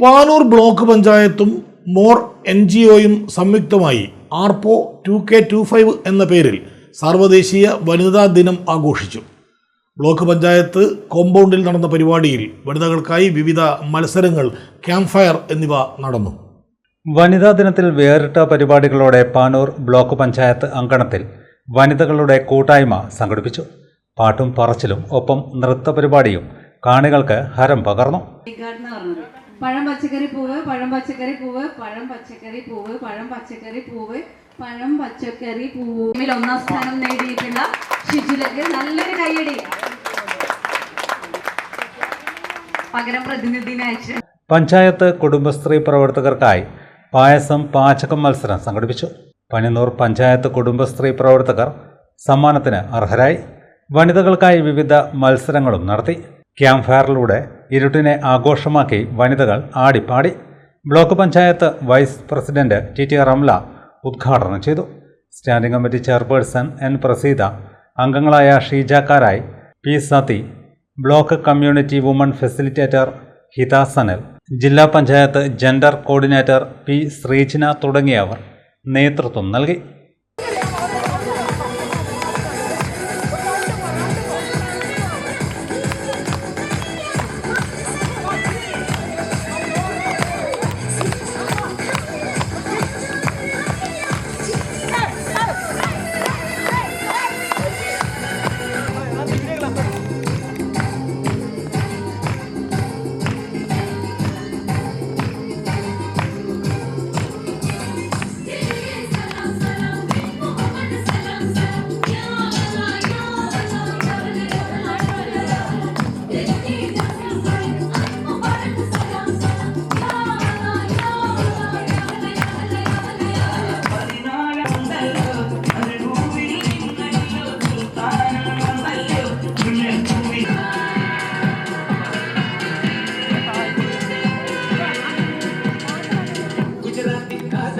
Panoor block പഞ്ചായത്തും മോർ N G ഒയും സംയുക്തമായി Arppo two K two five എന്ന പേരിൽ സാർവദേശീയ വനിതാ ദിനം ആഘോഷിച്ചു. ബ്ലോക്ക് പഞ്ചായത്ത് കോമ്പൗണ്ടിൽ നടന്ന പരിപാടിയിൽ വനിതകൾക്കായി വിവിധ മത്സരങ്ങൾ ക്യാമ്പ് ഫയർ എന്നിവ നടന്നു. വനിതാ ദിനത്തിൽ വേറിട്ട പരിപാടികളോടെ പാനൂർ ബ്ലോക്ക് പഞ്ചായത്ത് അങ്കണത്തിൽ വനിതകളുടെ കൂട്ടായ്മ സംഘടിപ്പിച്ചു. പാട്ടും പറച്ചിലും ഒപ്പം നൃത്ത പരിപാടിയും കാണികൾക്ക് ഹരം പകർന്നു. പഴം പച്ചക്കറി പൂവ് പഴം പച്ചക്കറി പൂവ് പഴം പച്ചക്കറി പൂവ് പഴം പച്ചക്കറി പൂവ് പഴം പച്ചക്കറി പൂവ്. ഒന്നാം സ്ഥാനം നേടിയിട്ടുള്ള ഷിജുലക്ക് നല്ലൊരു കൈയടി പകരം പ്രതിനിധിനെ പഞ്ചായത്ത് കുടുംബശ്രീ പ്രവർത്തകർക്കായി പായസം പാചകം മത്സരം സംഘടിപ്പിച്ചു. പനിനൂർ പഞ്ചായത്ത് കുടുംബശ്രീ പ്രവർത്തകർ സമ്മാനത്തിന് അർഹരായി. വനിതകൾക്കായി വിവിധ മത്സരങ്ങളും നടത്തി. ക്യാമ്പ് ഫയറിലൂടെ ഇരുട്ടിനെ ആഘോഷമാക്കി വനിതകൾ ആടിപ്പാടി. Block panchayat vice president T T Ramla ഉദ്ഘാടനം ചെയ്തു. Standing committee chairperson N Praseetha അംഗങ്ങളായ ഷീജാക്കാരായി P Sathi block community woman facilitator Hitha Sanal ജില്ലാ panchayat gender coordinator P Sreejana തുടങ്ങിയവർ നേതൃത്വം നൽകി.